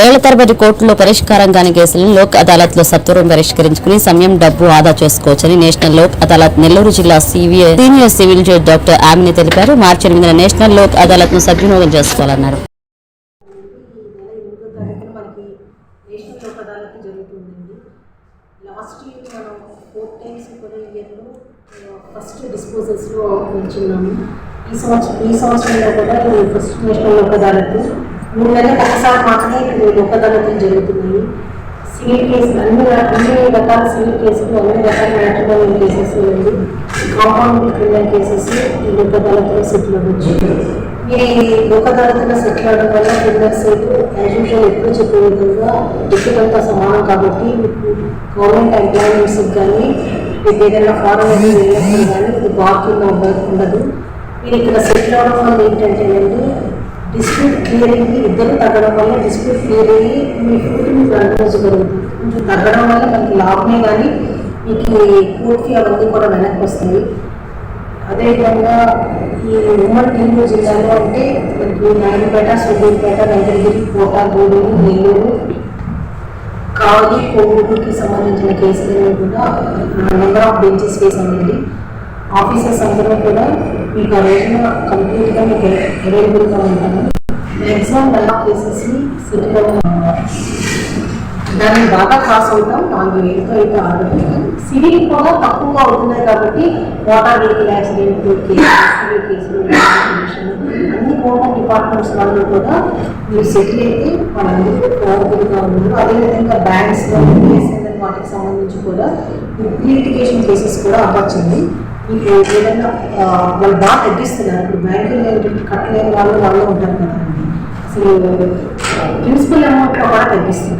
ఏళ్ళ తరబడి కోర్టులో పరిష్కారం కాని కేసులను లోక్ అదాలత్లో సత్వరం పరిష్కరించుకుని సమయం డబ్బు ఆదా చేసుకోవచ్చని నేషనల్ లోక్ అదాలత్ నెల్లూరు జిల్లా సీవీఏ సీనియర్ సివిల్ జడ్జి డాక్టర్ ఆమిని తెలిపారు. మార్చి ఎనిమిదిన నేషనల్ లోక్ అదాలత్ను సద్వినియోగం చేసుకోవాలన్నారు. ఈ ఫస్ట్ డిస్పోజల్స్లో ఈ సంవత్సరం ఈ సంవత్సరంలో కూడా ఫస్ట్ నేషనల్ లోక్ అదాలత్ మూడు నెలలకు ఒకసారి మాత్రమే ఇప్పుడు లోక్ అదాలత్లు జరుగుతున్నాయి. సివిల్ కేసులు అన్ని అన్ని రకాల సివిల్ కేసులు అన్ని రకాల మ్యాట్రిమోనియల్ కేసెస్ ఉంది కాంపౌండ్ క్రిమినల్ కేసెస్ ఈ లోక్ సెటిల్ అవ్వచ్చు. మీరు ఈ లోక్ సెటిల్ అవ్వడం వల్ల క్రిమినల్ సేపు యాజ్ యూజువల్ ఎప్పుడు చెప్పే విధంగా డిఫికల్ట్తో సమానం కాబట్టి మీకు గవర్నమెంట్ ఎంప్లాయ్మెంట్స్కి కానీ మీకు ఏదైనా ఫారెన్ వెళ్ళినప్పుడు కానీ ఇది బార్ కింద ఉండదు. మీరు ఇక్కడ సెటిల్ అవ్వడం వల్ల ఏంటంటే అండి డిస్ప్యూట్ క్లియరింగ్కి ఇద్దరు తగ్గడం వల్ల డిస్ప్యూట్ క్లియర్ అయ్యి మీ ఫుడ్ మీకు అనుభవించగలుగుతుంది కొంచెం తగ్గడం వల్ల మనకి లాభమే కానీ మీకు కోర్టుకి అవన్నీ కూడా వెనక్కి వస్తాయి. అదేవిధంగా ఈ ఉమ్మడి నెల్లూరు జిల్లాలో అంటే మనకి నాయుడుపేట సూర్యూరుపేట వెంకటగిరి కోట గూడూరు నెల్లూరు కావలి కోవూరుకి సంబంధించిన కేసులన్నీ కూడా నెంబర్ ఆఫ్ బెంచెస్ వేసామండి ఆఫీసర్స్ అందరూ కూడా మీకు ఆ రోజున కంప్లీట్గా మీకు అవైలబుల్గా ఉంటాము మ్యాక్సిమం నెంబర్ ఆఫ్ కేసెస్ని సిటీలో దాన్ని బాగా క్రాస్ అవుతాం. నాలుగు వేలతో అయితే ఆడుతున్నాం సివిల్ కూడా తక్కువగా అవుతున్నాయి కాబట్టి వాటర్ వెహికల్ యాక్సిడెంట్ కేసులు అన్ని గవర్నమెంట్ డిపార్ట్మెంట్స్ వాళ్ళు కూడా మీరు సెటిల్ అయితే వాళ్ళందరూ పవర్ఫుల్గా ఉన్నారు. అదేవిధంగా బ్యాంక్స్లో బిఎస్ఎన్ఎల్ వాటికి సంబంధించి కూడా లిటిగేషన్ కేసెస్ కూడా అవ్వచ్చండి. మీకు ఏదైనా వాళ్ళు బాగా తగ్గిస్తున్నారు. ఇప్పుడు బ్యాంకులు కట్టలేని వాళ్ళు వాళ్ళు ఉంటారు కదండి. ፕሪንስፕል ለማቀባት አዲስ ነው